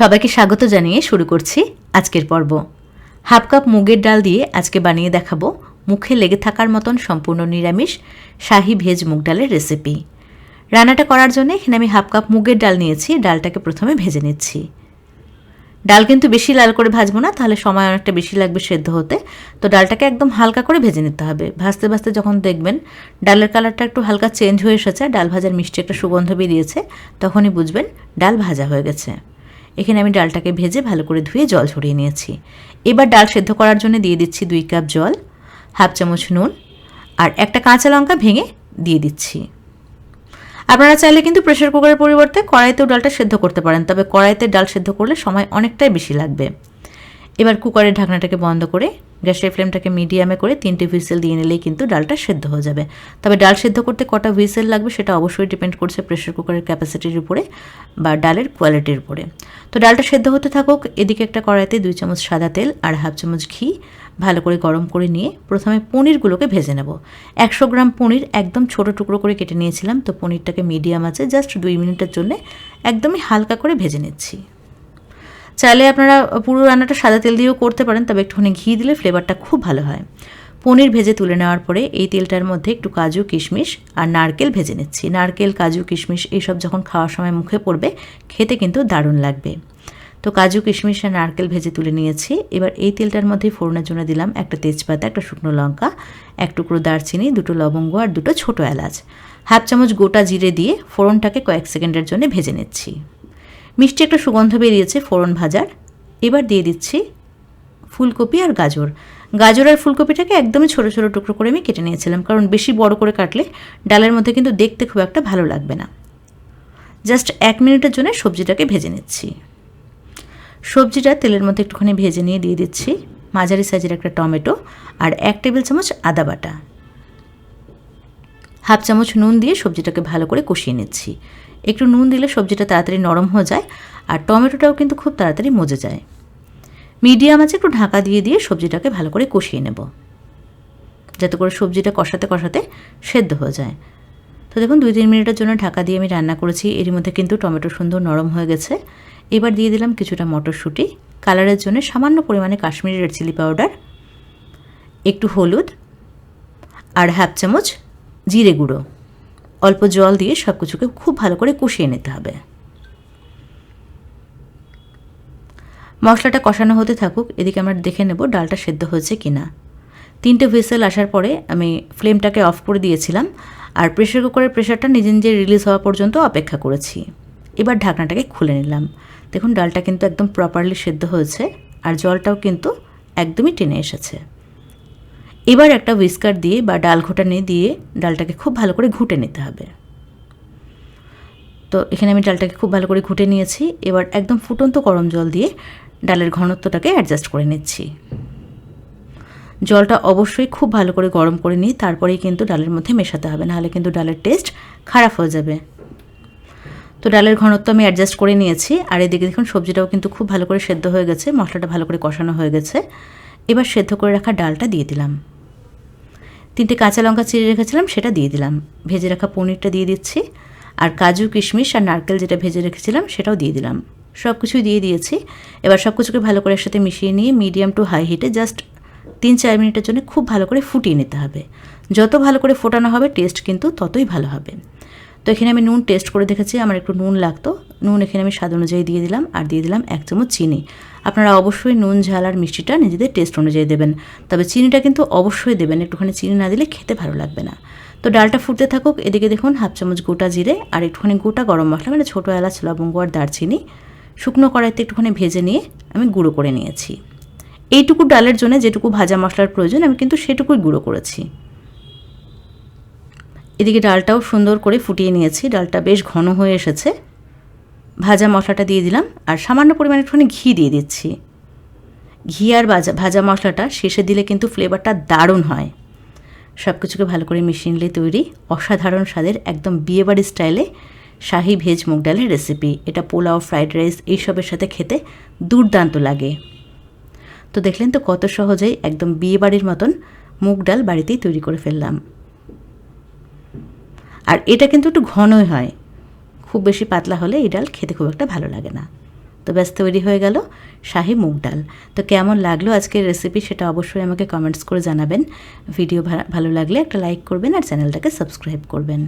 সবাইকে স্বাগত জানিয়ে শুরু করছি আজকের পর্ব। হাফ কাপ মুগের ডাল দিয়ে আজকে বানিয়ে দেখাবো মুখে লেগে থাকার মতন সম্পূর্ণ নিরামিষ শাহি ভেজ মুগ ডালের রেসিপি রান্নাটা করার জন্য এখানে আমি হাফ কাপ মুগের ডাল নিয়েছি, ডালটাকে প্রথমে ভেজে নিচ্ছি। ডাল কিন্তু বেশি লাল করে ভাজবো না, তাহলে সময় অনেকটা বেশি লাগবে সেদ্ধ হতে। তো ডালটাকে একদম হালকা করে ভেজে নিতে হবে। ভাজতে ভাজতে যখন দেখবেন ডালের কালারটা একটু হালকা চেঞ্জ হয়ে এসেছে, ডাল ভাজার মিষ্টি একটা সুগন্ধ বেরিয়েছে, তখনই বুঝবেন ডাল ভাজা হয়ে গেছে। এখানে আমি ডালটাকে ভেজে ভালো করে ধুয়ে জল ছড়িয়ে নিয়েছি। এবার ডাল সেদ্ধ করার জন্য দিয়ে দিচ্ছি দুই কাপ জল, হাফ চামচ নুন আর একটা কাঁচা লঙ্কা ভেঙে দিয়ে দিচ্ছি। আপনারা চাইলে কিন্তু প্রেশার কুকারের পরিবর্তে কড়াইতেও ডালটা সেদ্ধ করতে পারেন, তবে কড়াইতে ডাল সেদ্ধ করলে সময় অনেকটাই বেশি লাগবে। এবার কুকারের ঢাকনাটাকে বন্ধ করে গ্যাসের ফ্লেমটাকে মিডিয়ামে করে তিনটে হুইসেল দিয়ে নিলেই কিন্তু ডালটা সেদ্ধ হয়ে যাবে। তবে ডাল সেদ্ধ করতে কটা হুইসেল লাগবে সেটা অবশ্যই ডিপেন্ড করছে প্রেশার কুকারের ক্যাপাসিটির উপরে বা ডালের কোয়ালিটির উপরে। তো ডালটা সেদ্ধ হতে থাকুক, এদিকে একটা কড়াইতে দুই চামচ সাদা তেল আর হাফ চামচ ঘি ভালো করে গরম করে নিয়ে প্রথমে পনিরগুলোকে ভেজে নেব। একশো গ্রাম পনির একদম ছোট টুকরো করে কেটে নিয়েছিলাম, তো পনিরটাকে মিডিয়াম আছে জাস্ট দুই মিনিটের জন্য একদমই হালকা করে ভেজে নিচ্ছি। চাইলে আপনারা পুরো রান্নাটা সাদা তেল দিয়েও করতে পারেন, তবে একটুখানি ঘি দিলে ফ্লেভারটা খুব ভালো হয়। পনির ভেজে তুলে নেওয়ার পরে এই তেলটার মধ্যে একটু কাজু কিশমিশ আর নারকেল ভেজে নিচ্ছি। নারকেল, কাজু, কিশমিশ এইসব যখন খাওয়ার সময় মুখে পড়বে, খেতে কিন্তু দারুণ লাগবে। তো কাজু, কিশমিশ আর নারকেল ভেজে তুলে নিয়েছি। এবার এই তেলটার মধ্যেই ফোড়নের জন্য দিলাম একটা তেজপাতা, একটা শুকনো লঙ্কা, এক টুকরো দারচিনি, দুটো লবঙ্গ আর দুটো ছোটো এলাচ। হাফ চামচ গোটা জিরে দিয়ে ফোড়নটাকে কয়েক সেকেন্ডের জন্য ভেজে নিচ্ছি। মিষ্টি একটা সুগন্ধ বেরিয়েছে ফোড়ন ভাজার। এবার দিয়ে দিচ্ছি ফুলকপি আর গাজর। গাজর আর ফুলকপিটাকে একদমই ছোটো ছোটো টুকরো করে আমি কেটে নিয়েছিলাম, কারণ বেশি বড় করে কাটলে ডালের মধ্যে কিন্তু দেখতে খুব একটা ভালো লাগবে না। জাস্ট এক মিনিটের জন্য সবজিটাকে ভেজে নিচ্ছি। সবজিটা তেলের মধ্যে একটুখানি ভেজে নিয়ে দিয়ে দিচ্ছি মাঝারি সাইজের একটা টমেটো আর এক টেবিল চামচ আদা বাটা। হাফ চামচ নুন দিয়ে সবজিটাকে ভালো করে কষিয়ে নিচ্ছি। একটু নুন দিলে সবজিটা তাড়াতাড়ি নরম হয়ে যায়, আর টমেটোটাও কিন্তু খুব তাড়াতাড়ি মজে যায়। মিডিয়াম আছে একটু ঢাকা দিয়ে দিয়ে সবজিটাকে ভালো করে কষিয়ে নেব, যাতে করে সবজিটা কষাতে কষাতে সেদ্ধ হয়ে যায়। তো দেখুন, দুই তিন মিনিটের জন্য ঢাকা দিয়ে আমি রান্না করেছি এর মধ্যে কিন্তু টমেটো সুন্দর নরম হয়ে গেছে। এবার দিয়ে দিলাম কিছুটা মটরশুঁটি, কালারের জন্য সামান্য পরিমাণে কাশ্মীরি রেড চিলি পাউডার, একটু হলুদ, আর হাফ চামচ জিরে গুঁড়ো। অল্প জল দিয়ে সব কিছুকে খুব ভালো করে কষিয়ে নিতে হবে। মশলাটা কষানো হতে থাকুক, এদিকে আমরা দেখে নেব ডালটা সেদ্ধ হয়েছে কি না তিনটে হুইসেল আসার পরে আমি ফ্লেমটাকে অফ করে দিয়েছিলাম, আর প্রেশার কুকারের প্রেশারটা নিজে নিজে রিলিজ হওয়া পর্যন্ত অপেক্ষা করেছি। এবার ঢাকনাটাকে খুলে নিলাম। দেখুন, ডালটা কিন্তু একদম প্রপারলি সেদ্ধ হয়েছে, আর জলটাও কিন্তু একদমই টেনে এসেছে। এবার একটা হুইস্কার দিয়ে বা ডাল ঘোটানি দিয়ে ডালটাকে খুব ভালো করে ঘুটে নিতে হবে। তো এখানে আমি ডালটাকে খুব ভালো করে ঘুটে নিয়েছি। এবার একদম ফুটন্ত গরম জল দিয়ে ডালের ঘনত্বটাকে অ্যাডজাস্ট করে নিচ্ছি। জলটা অবশ্যই খুব ভালো করে গরম করে নিই তারপরেই কিন্তু ডালের মধ্যে মেশাতে হবে, নাহলে কিন্তু ডালের টেস্ট খারাপ হয়ে যাবে। তো ডালের ঘনত্ব আমি অ্যাডজাস্ট করে নিয়েছি। আর এদিকে দেখুন, সবজিটাও কিন্তু খুব ভালো করে সেদ্ধ হয়ে গেছে, মশলাটা ভালো করে কষানো হয়ে গেছে। এবার সেদ্ধ করে রাখা ডালটা দিয়ে দিলাম। তিনটে কাঁচা লঙ্কা চিড়ে রেখেছিলাম, সেটা দিয়ে দিলাম। ভেজে রাখা পনিরটা দিয়ে দিচ্ছি। আর কাজু, কিশমিশ আর নারকেল যেটা ভেজে রেখেছিলাম, সেটাও দিয়ে দিলাম। সব কিছুই দিয়ে দিয়েছি। এবার সব কিছুকে ভালো করে একসাথে মিশিয়ে নিয়ে মিডিয়াম টু হাই হিটে জাস্ট তিন চার মিনিটের জন্য খুব ভালো করে ফুটিয়ে নিতে হবে। যত ভালো করে ফোটানো হবে, টেস্ট কিন্তু ততই ভালো হবে। তো এখানে আমি নুন টেস্ট করে দেখেছি, আমার একটু নুন লাগতো। নুন এখানে আমি স্বাদ অনুযায়ী দিয়ে দিলাম আর দিয়ে দিলাম এক চামচ চিনি। আপনারা অবশ্যই নুন, ঝাল আর মিষ্টিটা নিজেদের টেস্ট অনুযায়ী দেবেন। তবে চিনিটা কিন্তু অবশ্যই দেবেন, একটুখানি চিনি না দিলে খেতে ভালো লাগবে না। তো ডালটা ফুটতে থাকুক, এদিকে দেখুন হাফ চামচ গোটা জিরে আর একটুখানি গোটা গরম মশলা মানে ছোটো এলাচ, লবঙ্গ আর দারচিনি। শুকনো কড়াইতে একটুখানি ভেজে নিয়ে আমি গুঁড়ো করে নিয়েছি। এইটুকু ডালের জন্য যেটুকু ভাজা মশলার প্রয়োজন, আমি কিন্তু সেটুকুই গুঁড়ো করেছি। এদিকে ডালটাও সুন্দর করে ফুটিয়ে নিয়েছি। ডালটা বেশ ঘন হয়ে এসেছে। ভাজা মশলাটা দিয়ে দিলাম, আর সামান্য পরিমাণে একটুখানি ঘি দিয়ে দিচ্ছি। ঘি আর ভাজা ভাজা মশলাটা শেষে দিলে কিন্তু ফ্লেভারটা দারুণ হয়। সব কিছুকে ভালো করে মিশিয়ে নিলে তৈরি অসাধারণ স্বাদের একদম বিয়েবাড়ি স্টাইলে শাহি ভেজ মুগ ডালের রেসিপি এটা পোলাও ফ্রাইড রাইস এইসবের সাথে খেতে দুর্দান্ত লাগে। তো দেখলেন তো কত সহজেই একদম বিয়েবাড়ির মতন মুগ ডাল বাড়িতেই তৈরি করে ফেললাম। আর এটা কিন্তু একটু ঘনই হয়। খুব বেশি পাতলা হলে এই ডাল খেতে খুব একটা ভালো লাগে না। তো ব্যাস, তৈরি হয়ে গেল শাহি মুগ ডাল। তো কেমন লাগল আজকের রেসিপি সেটা অবশ্যই আমাকে কমেন্টস করে জানাবেন। ভিডিও ভালো লাগলে একটা লাইক করবেন আর চ্যানেলটাকে সাবস্ক্রাইব করবেন।